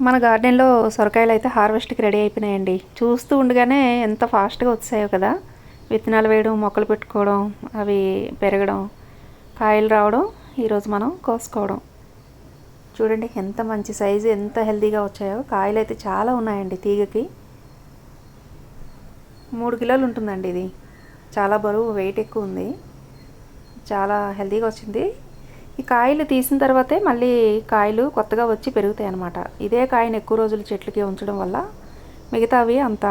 మన గార్డెన్లో సొరకాయలు అయితే హార్వెస్ట్కి రెడీ అయిపోయినాయండి. చూస్తూ ఉండగానే ఎంత ఫాస్ట్గా వచ్చాయో కదా. విత్తనాలు వేయడం మొక్కలు పెట్టుకోవడం అవి పెరగడం కాయలు రావడం ఈరోజు మనం కోసుకోవడం. చూడండి ఎంత మంచి సైజు ఎంత హెల్తీగా వచ్చాయో. కాయలు అయితే చాలా ఉన్నాయండి తీగకి. మూడు కిలోలు ఉంటుందండి ఇది. చాలా బరువు వెయిట్ ఎక్కువ ఉంది. చాలా హెల్తీగా వచ్చింది. ఈ కాయలు తీసిన తర్వాతే మళ్ళీ కాయలు కొత్తగా వచ్చి పెరుగుతాయి అన్నమాట. ఇదే కాయను ఎక్కువ రోజులు చెట్లకి ఉంచడం వల్ల మిగతావి అంత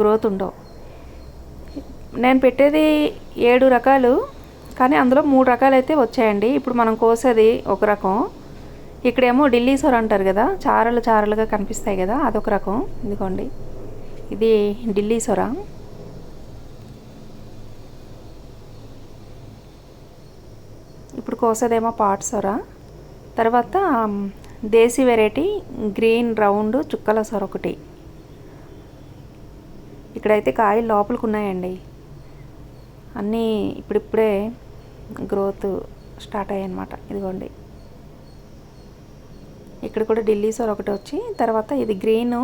గ్రోత్ ఉండవు. నేను పెట్టేది ఏడు రకాలు కానీ అందులో మూడు రకాలు అయితే వచ్చాయండి. ఇప్పుడు మనం కోసేది ఒక రకం. ఇక్కడేమో ఢిల్లీ సొర అంటారు కదా చారలు చారలుగా కనిపిస్తాయి కదా అదొక రకం. ఇదిగోండి. ఇది ఢిల్లీ సొర ఇప్పుడు కోసేదేమో పాట్ సొర. తర్వాత దేశీ వెరైటీ గ్రీన్ రౌండ్ చుక్కల సొర ఒకటి. ఇక్కడైతే కాయలు లోపలికి ఉన్నాయండి అన్నీ ఇప్పుడిప్పుడే గ్రోత్ స్టార్ట్ అయ్యాయి అనమాట ఇదిగోండి. ఇక్కడ కూడా ఢిల్లీ సొర ఒకటి వచ్చి తర్వాత ఇది గ్రీన్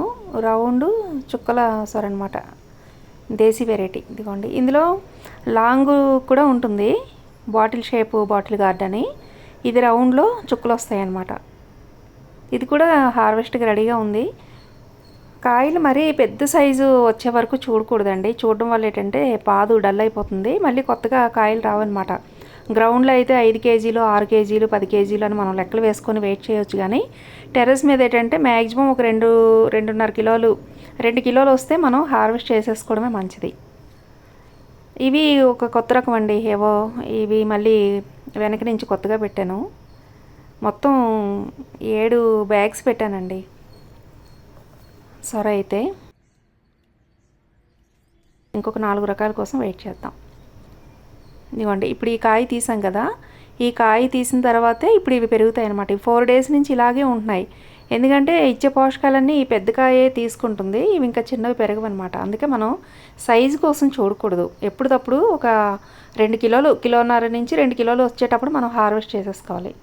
రౌండ్ చుక్కల సొర అనమాట దేశీ వెరైటీ. ఇదిగోండి. ఇందులో లాంగ్ కూడా ఉంటుంది. బాటిల్ షేప్ బాటిల్ గార్డ్ అని ఇది రౌండ్లో చుక్కలు వస్తాయన్నమాట ఇది కూడా హార్వెస్ట్కి రెడీగా ఉంది. కాయలు మరీ పెద్ద సైజు వచ్చే వరకు చూడకూడదండి. చూడడం వల్ల ఏంటంటే పాదు డల్ అయిపోతుంది. మళ్ళీ కొత్తగా కాయలు రావన్నమాట. గ్రౌండ్లో అయితే ఐదు కేజీలు ఆరు కేజీలు పది కేజీలు అని మనం లెక్కలు వేసుకొని వెయిట్ చేయొచ్చు కానీ టెర్రస్ మీద ఏంటంటే మ్యాక్సిమం ఒక రెండు రెండున్నర కిలోలు రెండు కిలోలు వస్తే మనం హార్వెస్ట్ చేసేసుకోవడమే మంచిది. ఇవి ఒక కొత్త రకం అండి. ఏవో ఇవి మళ్ళీ వెనక నుంచి కొత్తగా పెట్టాను. మొత్తం ఏడు బ్యాగ్స్ పెట్టానండి. సరే అయితే ఇంకొక నాలుగు రకాల కోసం వెయిట్ చేద్దాం. ఇదిగోండి ఇప్పుడు ఈ కాయ తీసాం కదా. ఈ కాయ తీసిన తర్వాతే ఇప్పుడు ఇవి పెరుగుతాయి అనమాట ఈ ఫోర్ డేస్ నుంచి ఇలాగే ఉంటున్నాయి. ఎందుకంటే ఇచ్చే పోషకాలన్నీ ఈ పెద్ద కాయే తీసుకుంటుంది. ఇవి ఇంకా చిన్నవి పెరగవన్నమాట. అందుకే మనం సైజు కోసం చూడకూడదు. ఎప్పుడప్పుడు ఒక రెండు కిలోలు కిలోన్నర నుంచి రెండు కిలోలు వచ్చేటప్పుడు మనం హార్వెస్ట్ చేసేసుకోవాలి.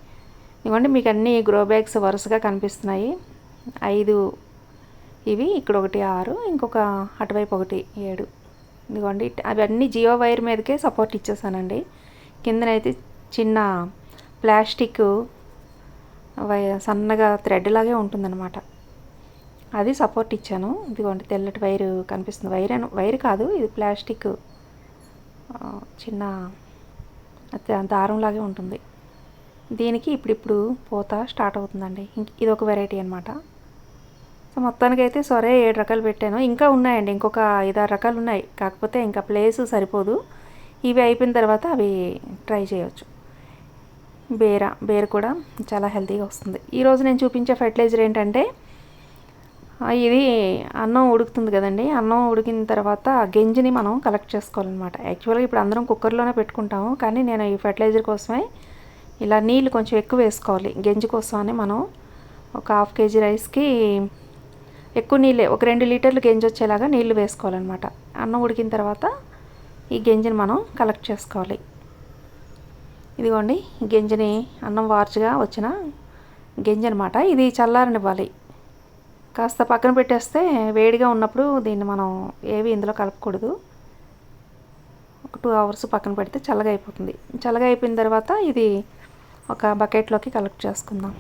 ఇవ్వండి మీకు అన్ని గ్రో బ్యాగ్స్ వరుసగా కనిపిస్తున్నాయి. ఐదు ఇవి ఇక్కడ ఒకటి ఆరు ఇంకొక అటువైపు ఒకటి ఏడు. ఇదిగోండి అవన్నీ జియో వైర్ మీదకే సపోర్ట్ ఇచ్చేసానండి. కిందనైతే చిన్న ప్లాస్టిక్ సన్నగా థ్రెడ్ లాగే ఉంటుందన్నమాట. అది సపోర్ట్ ఇచ్చాను. ఇదిగోండి తెల్లటి వైరు కనిపిస్తుంది. వైర్ అని వైర్ కాదు ఇది ప్లాస్టిక్ చిన్న దారంలాగే ఉంటుంది. దీనికి ఇప్పుడిప్పుడు పూత స్టార్ట్ అవుతుందండి. ఇది ఒక వెరైటీ అనమాట సో మొత్తానికి అయితే సరే ఏడు రకాలు పెట్టాను. ఇంకా ఉన్నాయండి ఇంకొక ఐదారు రకాలు ఉన్నాయి. కాకపోతే ఇంకా ప్లేస్ సరిపోదు. ఇవి అయిపోయిన తర్వాత అవి ట్రై చేయవచ్చు బేర బేర కూడా చాలా హెల్తీగా వస్తుంది. ఈరోజు నేను చూపించే ఫెర్టిలైజర్ ఏంటంటే ఇది అన్నం ఉడుకుతుంది కదండి. అన్నం ఉడికిన తర్వాత గెంజిని మనం కలెక్ట్ చేసుకోవాలన్నమాట. యాక్చువల్గా ఇప్పుడు అందరం కుక్కర్లోనే పెట్టుకుంటాము కానీ నేను ఈ ఫెర్టిలైజర్ కోసమే ఇలా నీళ్ళు కొంచెం ఎక్కువ వేసుకోవాలి. గెంజి అని మనం ఒక హాఫ్ కేజీ రైస్కి ఎక్కువ నీళ్ళే ఒక రెండు లీటర్లు గెంజి వచ్చేలాగా నీళ్ళు వేసుకోవాలన్నమాట. అన్నం ఉడికిన తర్వాత ఈ గెంజిని మనం కలెక్ట్ చేసుకోవాలి. ఇదిగోండి గింజని అన్నం వార్చుగా వచ్చిన గింజ అనమాట ఇది చల్లారనివ్వాలి. కాస్త పక్కన పెట్టేస్తే వేడిగా ఉన్నప్పుడు దీన్ని మనం ఏవి ఇందులో కలపకూడదు. ఒక టూ అవర్స్ పక్కన పెడితే చల్లగా అయిపోతుంది. చల్లగా అయిపోయిన తర్వాత ఇది ఒక బకెట్లోకి కలెక్ట్ చేసుకుందాం.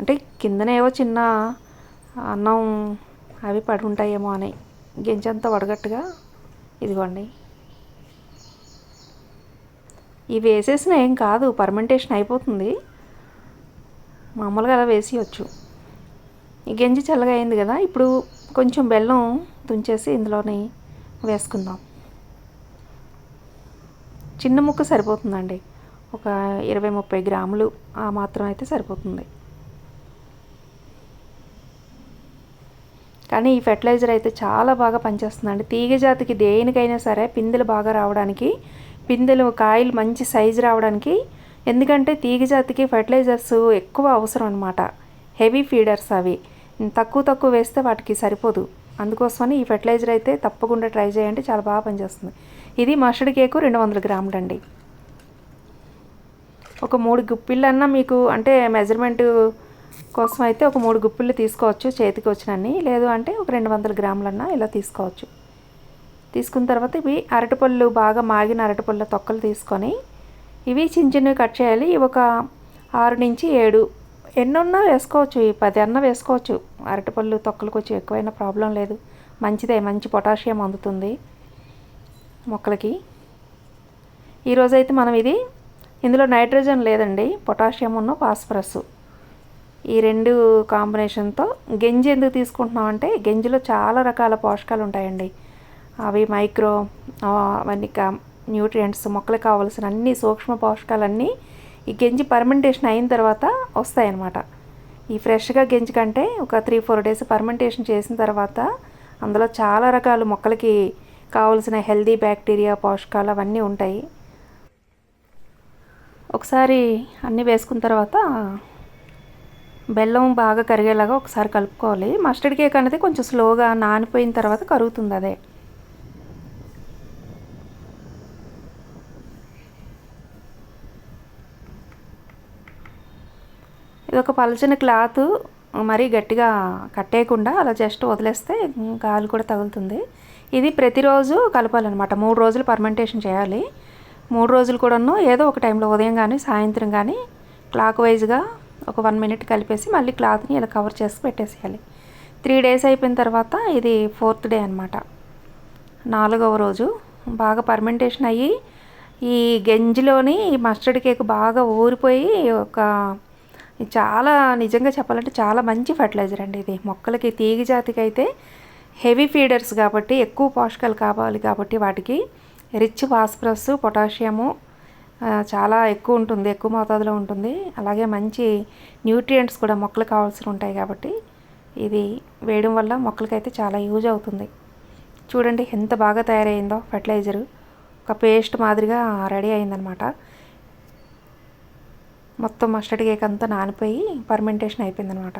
అంటే కిందనే ఏవో చిన్న అన్నం అవి పడి ఉంటాయేమో అని. గింజంతా వడగట్టుగా ఇదిగోండి. ఇవి వేసేసిన ఏం కాదు పర్మెంటేషన్ అయిపోతుంది. మామూలుగా అలా వేసేయచ్చు. ఈ గంజి చల్లగా అయింది కదా ఇప్పుడు కొంచెం బెల్లం తుంచేసి ఇందులోని వేసుకుందాం. చిన్న ముక్క సరిపోతుందండి. ఒక ఇరవై ముప్పై గ్రాములు ఆ మాత్రం అయితే సరిపోతుంది. కానీ ఈ ఫెర్టిలైజర్ అయితే చాలా బాగా పనిచేస్తుందండి. తీగ జాతికి దేనికైనా సరే పిందెలు బాగా రావడానికి పిందెలు కాయలు మంచి సైజు రావడానికి ఎందుకంటే తీగ జాతికి ఫెర్టిలైజర్స్ ఎక్కువ అవసరం అనమాట హెవీ ఫీడర్స్ అవి. తక్కువ తక్కువ వేస్తే వాటికి సరిపోదు. అందుకోసమని ఈ ఫెర్టిలైజర్ అయితే తప్పకుండా ట్రై చేయండి చాలా బాగా పనిచేస్తుంది. ఇది మస్టర్డ్ కేకు రెండు వందల గ్రాములు అండి. ఒక మూడు గుప్పిళ్ళన్నా మీకు అంటే మెజర్మెంట్ కోసం అయితే ఒక మూడు గుప్పిళ్ళు తీసుకోవచ్చు చేతికి వచ్చినన్ని. లేదు అంటే ఒక రెండు వందల గ్రాములన్నా ఇలా తీసుకోవచ్చు. తీసుకున్న తర్వాత ఇవి అరటిపళ్ళు బాగా మాగిన అరటిపళ్ళ తొక్కలు తీసుకొని ఇవి చిన్న చిన్నవి కట్ చేయాలి. ఇవి ఒక ఆరు నుంచి ఏడు ఎన్నున్నా వేసుకోవచ్చు. ఈ పది అన్న వేసుకోవచ్చు. అరటిపళ్ళు తొక్కలు కొంచెం ఎక్కువైనా ప్రాబ్లం లేదు. మంచిదే మంచి పొటాషియం అందుతుంది మొక్కలకి. ఈరోజైతే మనం ఇది ఇందులో నైట్రోజన్ లేదండి పొటాషియం ఉన్న ఫాస్ఫరస్. ఈ రెండు కాంబినేషన్తో గెంజి ఎందుకు తీసుకుంటున్నాం అంటే చాలా రకాల పోషకాలు ఉంటాయండి. అవి మైక్రో అవన్నీ న్యూట్రియంట్స్ మొక్కలకు కావాల్సిన అన్ని సూక్ష్మ పోషకాలన్నీ ఈ గంజి పర్మెంటేషన్ అయిన తర్వాత వస్తాయన్నమాట. ఈ ఫ్రెష్గా గంజి కంటే ఒక త్రీ ఫోర్ డేస్ పర్మెంటేషన్ చేసిన తర్వాత అందులో చాలా రకాల మొక్కలకి కావాల్సిన హెల్దీ బ్యాక్టీరియా పోషకాలు అవన్నీ ఉంటాయి. ఒకసారి అన్నీ వేసుకున్న తర్వాత బెల్లం బాగా కరిగేలాగా ఒకసారి కలుపుకోవాలి. మస్టర్డ్ కేక్ అనేది కొంచెం స్లోగా నానిపోయిన తర్వాత కరుగుతుంది అదే. ఇది ఒక పలచని క్లాత్ మరీ గట్టిగా కట్టేయకుండా అలా జస్ట్ వదిలేస్తే గాలి కూడా తగులుతుంది. ఇది ప్రతిరోజు కలపాలన్నమాట. మూడు రోజులు పర్మెంటేషన్ చేయాలి. మూడు రోజులు కూడాను ఏదో ఒక టైంలో ఉదయం కానీ సాయంత్రం కానీ క్లాక్ వైజ్గా ఒక వన్ మినిట్ కలిపేసి మళ్ళీ క్లాత్ని ఇలా కవర్ చేసి పెట్టేసేయాలి. త్రీ డేస్ అయిపోయిన తర్వాత ఇది ఫోర్త్ డే అనమాట నాలుగవ రోజు బాగా పర్మెంటేషన్ అయ్యి ఈ గంజిలోని ఈ మస్టర్డ్ కేక్ బాగా ఊరిపోయి ఒక చాలా నిజంగా చెప్పాలంటే చాలా మంచి ఫర్టిలైజర్ అండి ఇది. మొక్కలకి తీగ జాతికి అయితే హెవీ ఫీడర్స్ కాబట్టి ఎక్కువ పోషకాలు కావాలి కాబట్టి వాటికి రిచ్ ఫాస్ఫరస్ పొటాషియము చాలా ఎక్కువ ఉంటుంది ఎక్కువ మోతాదులో ఉంటుంది. అలాగే మంచి న్యూట్రియంట్స్ కూడా మొక్కలు కావాల్సి ఉంటాయి కాబట్టి ఇది వేయడం వల్ల మొక్కలకైతే చాలా యూజ్ అవుతుంది. చూడండి ఎంత బాగా తయారైందో ఫర్టిలైజరు. ఒక పేస్ట్ మాదిరిగా రెడీ అయిందనమాట. మొత్తం మస్టర్డ్ కేక్ అంతా నానిపోయి పర్మెంటేషన్ అయిపోయిందనమాట.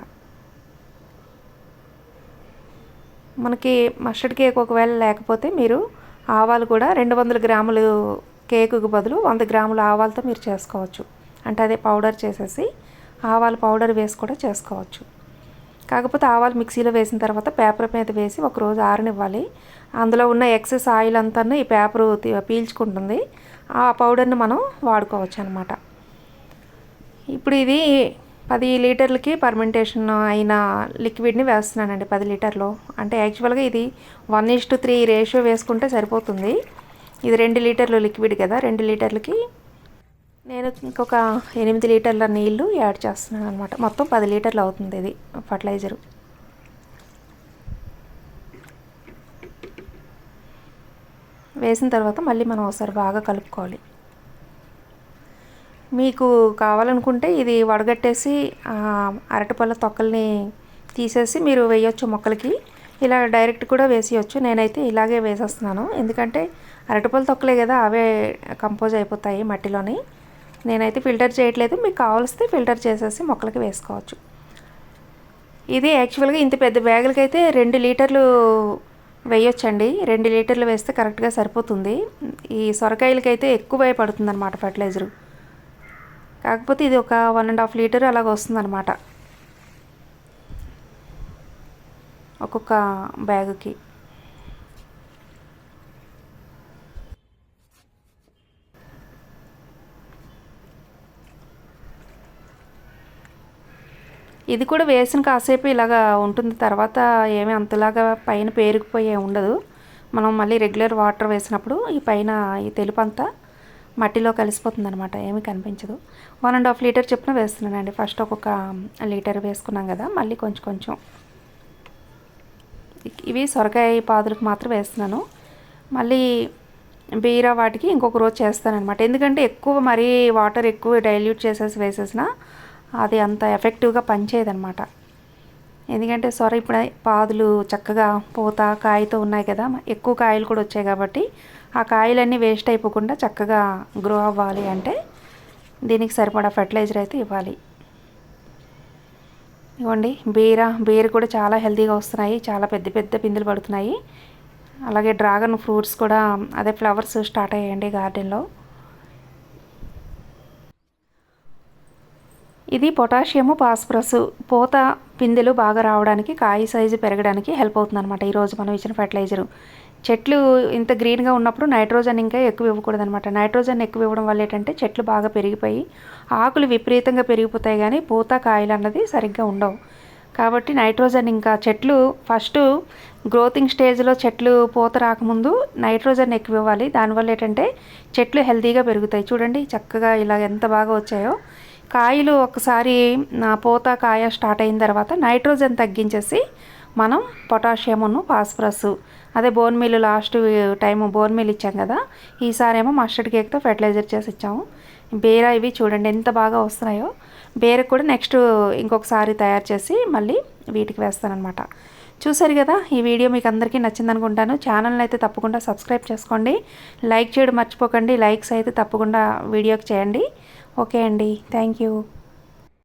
మనకి మస్టర్డ్ కేక్ ఒకవేళ లేకపోతే మీరు ఆవాలు కూడా రెండు వందల గ్రాములు కేకుకు బదులు వంద గ్రాముల ఆవాలతో మీరు చేసుకోవచ్చు. అంటే అదే పౌడర్ చేసేసి ఆవాలు పౌడర్ వేసి కూడా చేసుకోవచ్చు. కాకపోతే ఆవాలు మిక్సీలో వేసిన తర్వాత పేపర్ మీద వేసి ఒకరోజు ఆరనివ్వాలి. అందులో ఉన్న ఎక్సెస్ ఆయిల్ అంతా ఈ పేపర్ పీల్చుకుంటుంది. ఆ పౌడర్ని మనం వాడుకోవచ్చు అనమాట ఇప్పుడు ఇది పది లీటర్లకి పర్మెంటేషన్ అయిన లిక్విడ్ని వేస్తున్నానండి పది లీటర్లో. అంటే యాక్చువల్గా ఇది one is to three ratio వేసుకుంటే సరిపోతుంది. ఇది రెండు లీటర్లు లిక్విడ్ కదా రెండు లీటర్లకి నేను ఇంకొక ఎనిమిది లీటర్ల నీళ్ళు యాడ్ చేస్తున్నాను అనమాట మొత్తం పది లీటర్లు అవుతుంది ఇది ఫర్టిలైజరు వేసిన తర్వాత మళ్ళీ మనం ఒకసారి బాగా కలుపుకోవాలి. మీకు కావాలనుకుంటే ఇది వడగట్టేసి అరటిపళ్ళ తొక్కల్ని తీసేసి మీరు వేయొచ్చు మొక్కలకి. ఇలా డైరెక్ట్ కూడా వేసేయచ్చు. నేనైతే ఇలాగే వేసేస్తున్నాను. ఎందుకంటే అరటిపళ్ళ తొక్కలే కదా అవే కంపోజ్ అయిపోతాయి మట్టిలోని. నేనైతే ఫిల్టర్ చేయట్లేదు. మీకు కావాల్స్తే ఫిల్టర్ చేసేసి మొక్కలకి వేసుకోవచ్చు. ఇది యాక్చువల్గా ఇంత పెద్ద బ్యాగులకి అయితే రెండు లీటర్లు వేయొచ్చండి. రెండు లీటర్లు వేస్తే కరెక్ట్గా సరిపోతుంది. ఈ సొరకాయలకైతే ఎక్కువ పడుతుంది అనమాట ఫర్టిలైజరు. కాకపోతే ఇది ఒక వన్ అండ్ హాఫ్ లీటర్ అలాగ వస్తుందన్నమాట. ఒక్కొక్క బ్యాగుకి. ఇది కూడా వేసిన కాసేపు ఇలాగా ఉంటుంది తర్వాత ఏమీ అంతలాగా పైన పేరుకుపోయే ఉండదు. మనం మళ్ళీ రెగ్యులర్ వాటర్ వేసినప్పుడు ఈ పైన ఈ తెలుపు అంతా మట్టిలో కలిసిపోతుంది అనమాట ఏమీ కనిపించదు. వన్ అండ్ హాఫ్ లీటర్ చొప్పున వేస్తున్నానండి. ఫస్ట్ ఒక్కొక్క లీటర్ వేసుకున్నాం కదా మళ్ళీ కొంచెం కొంచెం. ఇవి సొరకాయ పాదులకు మాత్రం వేస్తున్నాను. మళ్ళీ బీరా వాటికి ఇంకొక రోజు చేస్తానమాట ఎందుకంటే ఎక్కువ మరీ వాటర్ ఎక్కువ డైల్యూట్ చేసేసి వేసేసిన అది అంత ఎఫెక్టివ్గా పనిచేయదనమాట ఎందుకంటే సొర ఇప్పుడు పాదులు చక్కగా పూత కాయతో ఉన్నాయి కదా ఎక్కువ కాయలు కూడా వచ్చాయి కాబట్టి ఆ కాయలన్నీ వేస్ట్ అయిపోకుండా చక్కగా గ్రో అవ్వాలి అంటే దీనికి సరిపడా ఫర్టిలైజర్ అయితే ఇవ్వాలి. ఇవ్వండి బీర బీర కూడా చాలా హెల్తీగా వస్తున్నాయి చాలా పెద్ద పెద్ద పిందులు పడుతున్నాయి. అలాగే డ్రాగన్ ఫ్రూట్స్ కూడా అదే ఫ్లవర్స్ స్టార్ట్ అయ్యాయండి గార్డెన్లో ఇది పొటాషియము ఫాస్ఫరస్ పూత పిందెలు బాగా రావడానికి కాయ సైజు పెరగడానికి హెల్ప్ అవుతుంది అనమాట ఈరోజు మనం ఇచ్చిన ఫెర్టిలైజరు. చెట్లు ఇంత గ్రీన్గా ఉన్నప్పుడు నైట్రోజన్ ఇంకా ఎక్కువ ఇవ్వకూడదనమాట నైట్రోజన్ ఎక్కువ ఇవ్వడం వల్ల ఏంటంటే చెట్లు బాగా పెరిగిపోయి ఆకులు విపరీతంగా పెరిగిపోతాయి కానీ పూత కాయలు అన్నది సరిగ్గా ఉండవు. కాబట్టి నైట్రోజన్ ఇంకా చెట్లు ఫస్ట్ గ్రోతింగ్ స్టేజ్లో చెట్లు పూత రాకముందు నైట్రోజన్ ఎక్కువ ఇవ్వాలి. దానివల్ల ఏంటంటే చెట్లు హెల్తీగా పెరుగుతాయి. చూడండి చక్కగా ఇలా ఎంత బాగా వచ్చాయో. కాయలు ఒకసారి నా పూత కాయ స్టార్ట్ అయిన తర్వాత నైట్రోజన్ తగ్గించేసి మనం పొటాషియమును ఫాస్ఫరస్ అదే bone meal last time bone meal ఇచ్చాం కదా ఈసారి ఏమో మస్టర్డ్ కేక్తో ఫెర్టిలైజర్ చేసి ఇచ్చాము. బేర ఇవి చూడండి ఎంత బాగా వస్తున్నాయో. బేరకు కూడా నెక్స్ట్ ఇంకొకసారి తయారు చేసి మళ్ళీ వీటికి వేస్తానమాట చూసారు కదా ఈ వీడియో మీకు అందరికీ నచ్చింది అనుకుంటాను. ఛానల్ని అయితే తప్పకుండా సబ్స్క్రైబ్ చేసుకోండి. లైక్ చేయడం మర్చిపోకండి. లైక్స్ అయితే తప్పకుండా వీడియోకి చేయండి. ఓకే అండి. Thank you.